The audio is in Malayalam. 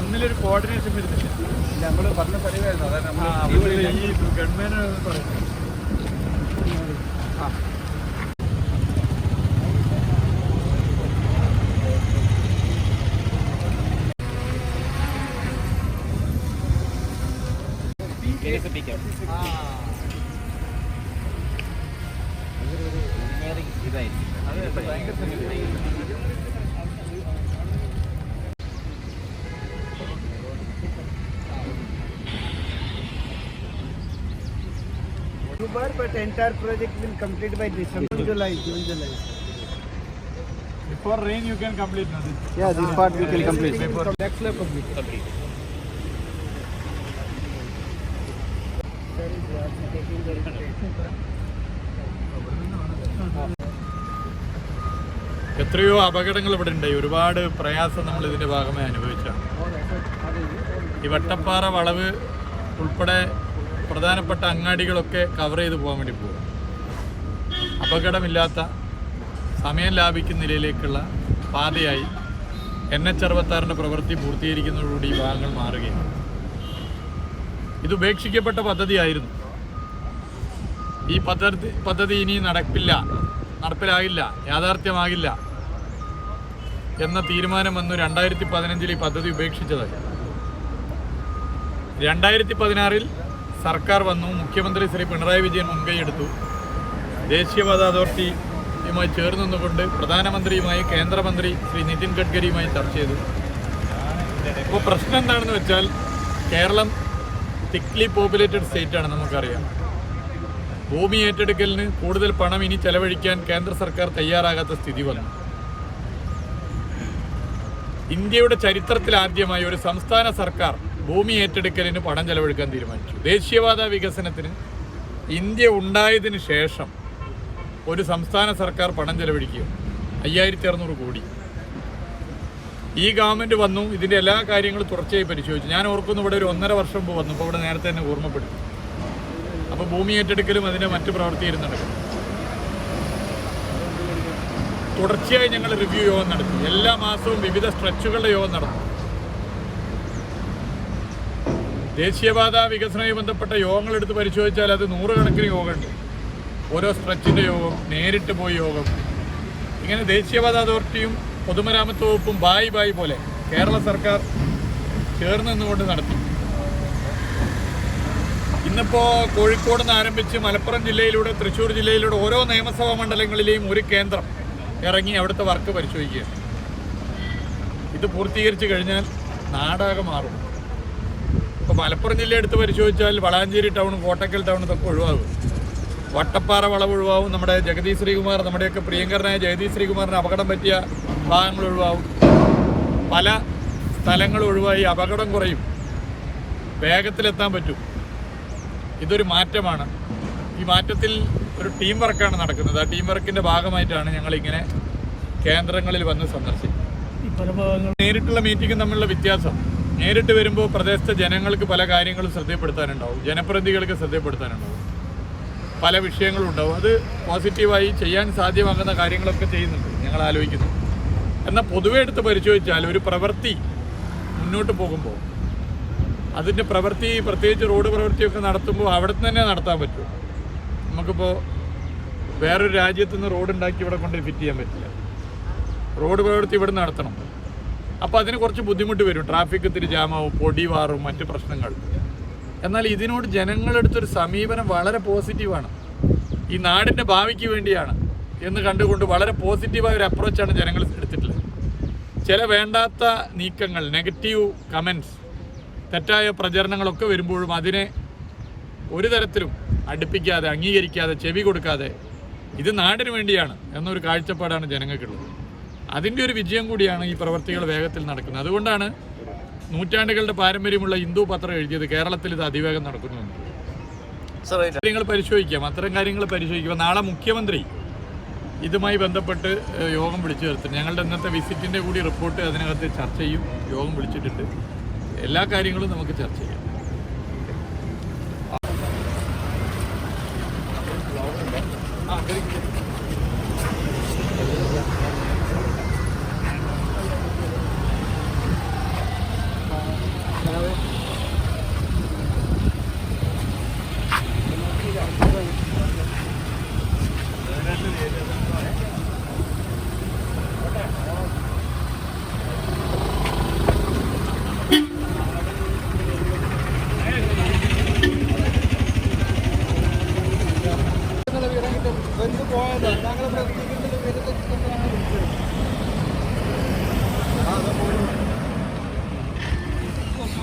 തമ്മിലൊരു കോർഡിനേഷൻ വരുന്നില്ല. നമ്മൾ പറഞ്ഞ പരിവായിരുന്നു അതായത് ആ, നമ്മൾ ഈ ഗവൺമെന്റ് പറയുന്നത്. അതെ അതെ, October, but entire project will complete by December, July, June, July. Before rain you can complete nothing. Yeah, this part we can complete. Before- Next level complete. Invitation. എത്രയോ അപകടങ്ങൾ ഇവിടെ ഉണ്ടായി ഒരുപാട് പ്രയാസം നമ്മൾ ഇതിന്റെ ഭാഗമായി അനുഭവിച്ചാണ് ഈ വട്ടപ്പാറ വളവ് ഉൾപ്പെടെ പ്രധാനപ്പെട്ട അങ്ങാടികളൊക്കെ കവർ ചെയ്ത് പോകാൻ വേണ്ടി പോകും അപകടമില്ലാത്ത സമയം ലാഭിക്കുന്ന നിലയിലേക്കുള്ള പാതയായി എൻ എച്ച് അറുപത്താറിന്റെ പ്രവൃത്തി പൂർത്തീകരിക്കുന്നതോടുകൂടി ഈ ഭാഗങ്ങൾ മാറുകയാണ്. ഇത് ഉപേക്ഷിക്കപ്പെട്ട പദ്ധതിയായിരുന്നു. ഈ പദ്ധതി പദ്ധതി ഇനി നടപ്പില്ല നടപ്പിലാകില്ല യാഥാർത്ഥ്യമാകില്ല എന്ന തീരുമാനം വന്നു രണ്ടായിരത്തി പതിനഞ്ചിൽ ഈ പദ്ധതി ഉപേക്ഷിച്ചതായി. രണ്ടായിരത്തി പതിനാറിൽ സർക്കാർ വന്നു മുഖ്യമന്ത്രി ശ്രീ പിണറായി വിജയൻ മുൻകൈ എടുത്തു. ദേശീയപാത അതോറിറ്റിയുമായി ചേർന്ന് നിന്നുകൊണ്ട് പ്രധാനമന്ത്രിയുമായി കേന്ദ്രമന്ത്രി ശ്രീ നിതിൻ ഗഡ്കരിയുമായി ചർച്ച ചെയ്തു. ഇപ്പോൾ പ്രശ്നം എന്താണെന്ന് വെച്ചാൽ കേരളം തിക്ലി പോപ്പുലേറ്റഡ് സ്റ്റേറ്റാണ് നമുക്കറിയാം. ഭൂമി ഏറ്റെടുക്കലിന് കൂടുതൽ പണം ഇനി ചെലവഴിക്കാൻ കേന്ദ്ര സർക്കാർ തയ്യാറാകാത്ത സ്ഥിതി വന്നു. ഇന്ത്യയുടെ ചരിത്രത്തിലാദ്യമായി ഒരു സംസ്ഥാന സർക്കാർ ഭൂമി ഏറ്റെടുക്കലിന് പണം ചെലവഴിക്കാൻ തീരുമാനിച്ചു. ദേശീയവാദ വികസനത്തിന് ഇന്ത്യ ഉണ്ടായതിനു ശേഷം ഒരു സംസ്ഥാന സർക്കാർ പണം ചെലവഴിക്കുക അയ്യായിരത്തി അറുന്നൂറ് കോടി. ഈ ഗവൺമെന്റ് വന്നു ഇതിന്റെ എല്ലാ കാര്യങ്ങളും തുടർച്ചയായി പരിശോധിച്ചു. ഞാൻ ഓർക്കുന്നു ഇവിടെ ഒരു ഒന്നര വർഷം മുമ്പ് വന്നു അപ്പോൾ ഇവിടെ നേരത്തെ തന്നെ ഓർമ്മപ്പെടുത്തി. അപ്പോൾ ഭൂമി ഏറ്റെടുക്കലും അതിന്റെ മറ്റ് പ്രവൃത്തിയും നടക്കും തുടർച്ചയായി ഞങ്ങൾ റിവ്യൂ യോഗം നടത്തി. എല്ലാ മാസവും വിവിധ സ്ട്രെച്ചുകളുടെ യോഗം നടത്തും ദേശീയപാത വികസനവുമായി ബന്ധപ്പെട്ട യോഗങ്ങൾ എടുത്ത് പരിശോധിച്ചാൽ അത് നൂറുകണക്കിന് യോഗമുണ്ട് ഓരോ സ്ട്രെച്ചിന്റെ യോഗം നേരിട്ട് പോയി യോഗം. ഇങ്ങനെ ദേശീയപാത അതോറിറ്റിയും പൊതുമരാമത്ത് വകുപ്പും ബായി ബായി പോലെ കേരള സർക്കാർ ചേർന്ന് നിന്നുകൊണ്ട് നടത്തി. ഇന്നിപ്പോൾ കോഴിക്കോട് നിന്ന് ആരംഭിച്ച് മലപ്പുറം ജില്ലയിലൂടെ തൃശ്ശൂർ ജില്ലയിലൂടെ ഓരോ നിയമസഭാ മണ്ഡലങ്ങളിലെയും ഒരു കേന്ദ്രം ഇറങ്ങി അവിടുത്തെ വർക്ക് പരിശോധിക്കുക ഇത് പൂർത്തീകരിച്ചു കഴിഞ്ഞാൽ നാടാകെ മാറും. ഇപ്പോൾ മലപ്പുറം ജില്ല എടുത്ത് പരിശോധിച്ചാൽ വളാഞ്ചേരി ടൗൺ കോട്ടക്കൽ ടൗൺ ഇതൊക്കെ ഒഴിവാകും. വട്ടപ്പാറ വളവ് ഒഴിവാകും. നമ്മുടെ ജഗദീഷ് ശ്രീകുമാർ നമ്മുടെയൊക്കെ പ്രിയങ്കരനായ ജഗദീഷ് ശ്രീകുമാറിന് അപകടം പറ്റിയ ഭാഗങ്ങൾ ഒഴിവാകും. പല സ്ഥലങ്ങൾ ഒഴിവായി അപകടം കുറയും. വേഗത്തിലെത്താൻ പറ്റും. ഇതൊരു മാറ്റമാണ്. ഈ മാറ്റത്തിൽ ഒരു ടീം വർക്കാണ് നടക്കുന്നത്. ആ ടീം വർക്കിന്റെ ഭാഗമായിട്ടാണ് ഞങ്ങളിങ്ങനെ കേന്ദ്രങ്ങളിൽ വന്ന് സന്ദർശിക്കുന്നത്. നേരിട്ടുള്ള മീറ്റിംഗും തമ്മിലുള്ള വ്യത്യാസം. നേരിട്ട് വരുമ്പോൾ പ്രദേശത്തെ ജനങ്ങൾക്ക് പല കാര്യങ്ങളും ശ്രദ്ധപ്പെടുത്താനുണ്ടാവും ജനപ്രതിനിധികൾക്ക് ശ്രദ്ധപ്പെടുത്താനുണ്ടാവും പല വിഷയങ്ങളും ഉണ്ടാവും. അത് പോസിറ്റീവായി ചെയ്യാൻ സാധ്യമാകുന്ന കാര്യങ്ങളൊക്കെ ചെയ്യുന്നുണ്ട്. ഞങ്ങൾ ആലോചിക്കുന്നു. എന്നാൽ പൊതുവെ എടുത്ത് പരിശോധിച്ചാൽ ഒരു പ്രവൃത്തി മുന്നോട്ട് പോകുമ്പോൾ അതിന്റെ പ്രവൃത്തി പ്രത്യേകിച്ച് റോഡ് പ്രവൃത്തിയൊക്കെ നടത്തുമ്പോൾ അവിടെ തന്നെ നടത്താൻ പറ്റും. നമുക്കിപ്പോൾ വേറൊരു രാജ്യത്തുനിന്ന് റോഡ് ഉണ്ടാക്കി ഇവിടെ കൊണ്ട് ഫിറ്റ് ചെയ്യാൻ പറ്റില്ല. റോഡ് പ്രവൃത്തി ഇവിടെ നടത്തണം. അപ്പോൾ അതിന് കുറച്ച് ബുദ്ധിമുട്ട് വരും. ട്രാഫിക് ഇത്തിരി ജാമാവും പൊടി വാറും മറ്റ് പ്രശ്നങ്ങൾ. എന്നാൽ ഇതിനോട് ജനങ്ങളെടുത്തൊരു സമീപനം വളരെ പോസിറ്റീവാണ് ഈ നാടിന്റെ ഭാവിക്ക് വേണ്ടിയാണ് എന്ന് കണ്ടുകൊണ്ട് വളരെ പോസിറ്റീവായ ഒരു അപ്രോച്ചാണ് ജനങ്ങൾ എടുത്തിട്ടുള്ളത്. ചില വേണ്ടാത്ത നീക്കങ്ങൾ നെഗറ്റീവ് കമൻസ് തെറ്റായ പ്രചരണങ്ങളൊക്കെ വരുമ്പോഴും അതിനെ ഒരു തരത്തിലും അടുപ്പിക്കാതെ അംഗീകരിക്കാതെ ചെവി കൊടുക്കാതെ ഇത് നാടിന് വേണ്ടിയാണ് എന്നൊരു കാഴ്ചപ്പാടാണ് ജനങ്ങൾക്കുള്ളത്. അതിന്റെ ഒരു വിജയം കൂടിയാണ് ഈ പ്രവർത്തികൾ വേഗത്തിൽ നടക്കുന്നത്. അതുകൊണ്ടാണ് നൂറ്റാണ്ടുകളുടെ പാരമ്പര്യമുള്ള ഹിന്ദു പത്രം എഴുതിയത്. കേരളത്തിൽ ഇത് അതിവേഗം നടക്കുന്നു. കാര്യങ്ങൾ പരിശോധിക്കാം. അത്തരം കാര്യങ്ങൾ പരിശോധിക്കുക. നാളെ മുഖ്യമന്ത്രി ഇതുമായി ബന്ധപ്പെട്ട് യോഗം വിളിച്ചു ചേർത്തിട്ടുണ്ട്. ഞങ്ങളുടെ ഇന്നത്തെ വിസിറ്റിന്റെ കൂടി റിപ്പോർട്ട് അതിനകത്ത് ചർച്ച ചെയ്യും. യോഗം വിളിച്ചിട്ടുണ്ട്. എല്ലാ കാര്യങ്ങളും നമുക്ക് ചർച്ച ചെയ്യാം. പോയത് ഞങ്ങൾ പ്രതികരിക്കുന്ന വിവരത്തിൽ